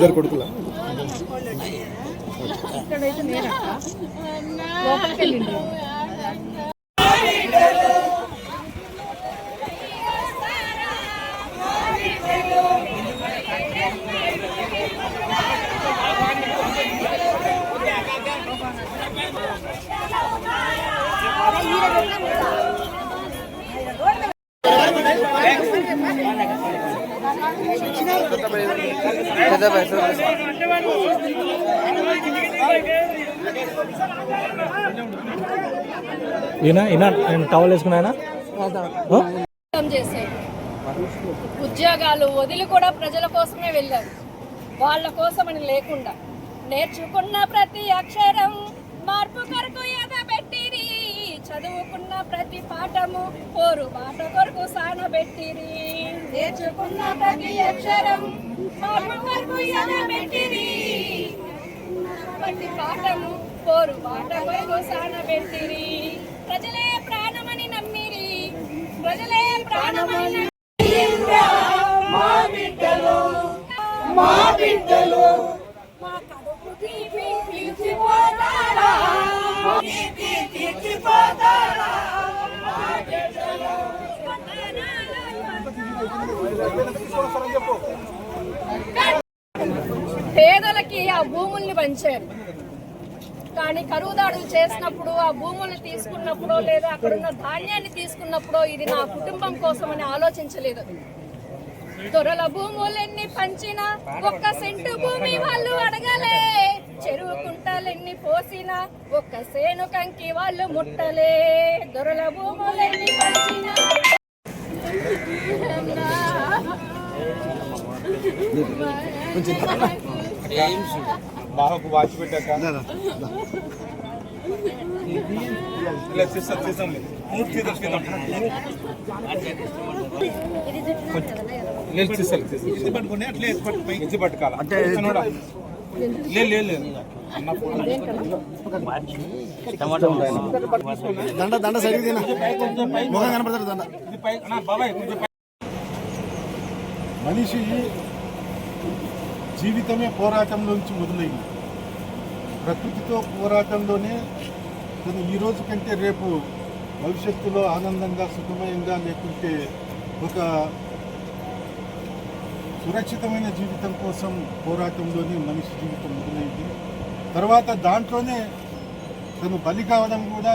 ఇద్దరు కొడుకుల ఈయన ఈయన నేను టవల్ వేసుకున్నాయన ఉద్యోగాలు వదిలి కూడా ప్రజల కోసమే వెళ్ళారు. వాళ్ళ కోసమని లేకుండా నేర్చుకున్న ప్రతి అక్షరం మార్పు కొరకు ఎదబెట్టిరి చదువుకున్న ప్రతి పాఠము పోరు బాట కొరకు సానబెట్టిరి. నేర్చుకున్న ప్రతి అక్షరం మార్పు ఎనబెట్టిరి ప్రతి పాఠము పోరు బాట కొరకు సానబెట్టిరి ప్రజలే ప్రాణమని నమ్మిరి. ప్రజలే ప్రాణమని పేదలకి ఆ భూముల్ని పంచారు. కానీ కరువు దాడులు చేసినప్పుడు ఆ భూముల్ని తీసుకున్నప్పుడు లేదా అక్కడున్న ధాన్యాన్ని తీసుకున్నప్పుడు ఇది నా కుటుంబం కోసమని ఆలోచించలేదు. దొరల భూములెన్ని పంచినా ఒక్క సెంటు భూమి వాళ్ళు అడగలే. చెరువు కుంటాలెన్ని పోసినా ఒక్క సేను కంకి వాళ్ళు ముట్టలే. దొరల భూములెన్ని పంచినా పట్టుకుని అట్లే పెట్టాక పట్టుకోవాలి అంటే లేదు లేదు లేదు దండ దండ సరిగ్గా తిన. ముఖం కనపడతాడు దండ. పై బాబాయ్ మనిషి జీవితమే పోరాటంలోంచి మొదలైంది. ప్రకృతితో పోరాటంలోనే తను ఈ రోజు కంటే రేపు భవిష్యత్తులో ఆనందంగా సుఖమయంగా లేకుంటే ఒక సురక్షితమైన జీవితం కోసం పోరాటంలోనే మనిషి జీవితం మొదలైంది. తర్వాత దాంట్లోనే తను బలి కావడం కూడా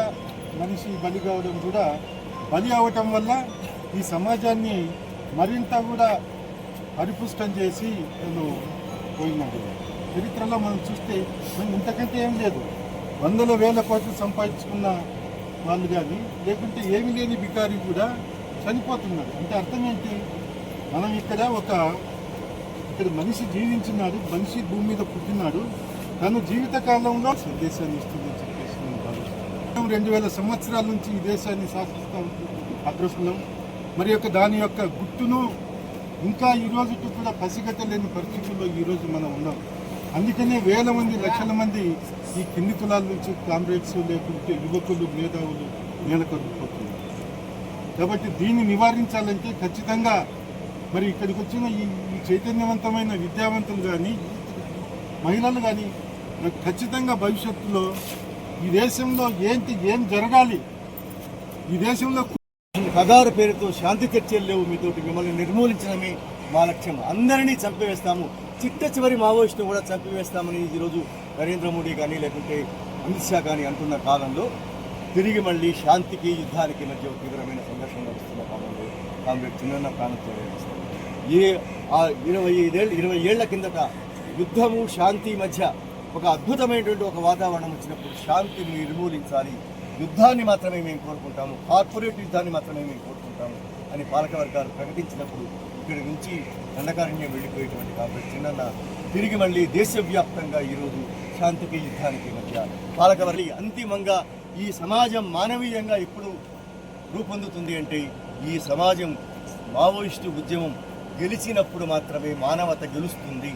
మనిషి బలి కావడం కూడా బలి అవటం వల్ల ఈ సమాజాన్ని మరింత కూడా పరిపుష్టం చేసి తను పోయినాడు. చరిత్రలో మనం చూస్తే మేము ఇంతకంటే ఏం లేదు. వందల వేల కోట్లు సంపాదించుకున్న వాళ్ళు కానీ లేకుంటే ఏమీ లేని బికారి కూడా చనిపోతున్నాడు అంటే అర్థం ఏంటి? మనం ఇక్కడ ఒక ఇక్కడ మనిషి జీవించినాడు మనిషి భూమి మీద పుట్టినాడు. తను జీవిత కాలంలో దేశాన్ని ఇస్తుందని చెప్పేసి నేను రెండు వేల సంవత్సరాల నుంచి ఈ దేశాన్ని శాసిస్తూ ఉంటుంది అదృష్టం. మరి యొక్క దాని యొక్క గుర్తును ఇంకా ఈ రోజుకి కూడా పసిగట్టలేని పరిస్థితుల్లో ఈ రోజు మనం ఉన్నాం. అందుకనే వేల మంది లక్షల మంది ఈ కింది కులాల నుంచి కామ్రేడ్స్ లేకుంటే యువకులు మేధావులు నేలకొల్లిపోతున్నారు కాబట్టి దీన్ని నివారించాలంటే ఖచ్చితంగా మరి ఇక్కడికి వచ్చిన ఈ ఈ చైతన్యవంతమైన విద్యావంతులు కానీ మహిళలు కానీ నాకు ఖచ్చితంగా భవిష్యత్తులో ఈ దేశంలో ఏంటి ఏం జరగాలి? ఈ దేశంలో కగారు పేరుతో శాంతి చర్చలు లేవు మీతోటి మిమ్మల్ని నిర్మూలించడమే మా లక్ష్యం. అందరినీ చంపివేస్తాము. చిట్ట చివరి మావోయిస్టును కూడా చంపివేస్తామని ఈరోజు నరేంద్ర మోడీ కానీ లేకుంటే అమిత్ షా కానీ అంటున్న కాలంలో తిరిగి మళ్ళీ శాంతికి యుద్ధానికి మధ్య ఒక తీవ్రమైన సంఘర్షణ నడుస్తున్న కాలంలో కామ్రేడ్ చిన్న ప్రాణంతో ఏ ఆ ఇరవై ఐదేళ్ళు ఇరవై ఏళ్ళ కిందట యుద్ధము శాంతి మధ్య ఒక అద్భుతమైనటువంటి ఒక వాతావరణం వచ్చినప్పుడు శాంతిని నిర్మూలించాలి. యుద్ధాన్ని మాత్రమే మేము కోరుకుంటాము కార్పొరేట్ యుద్ధాన్ని మాత్రమే మేము కోరుకుంటాము అని పాలకవర్గాలు ప్రకటించినప్పుడు ఇక్కడి నుంచి దండకారణ్యం వెళ్ళిపోయేటువంటి కాబట్టి చిన్న తిరిగి మళ్ళీ దేశవ్యాప్తంగా ఈరోజు శాంతికి యుద్ధానికి మధ్య పాలకవర్గ అంతిమంగా ఈ సమాజం మానవీయంగా ఎప్పుడు రూపొందుతుంది అంటే ఈ సమాజం మావోయిస్టు ఉద్యమం గెలిచినప్పుడు మాత్రమే మానవత గెలుస్తుంది.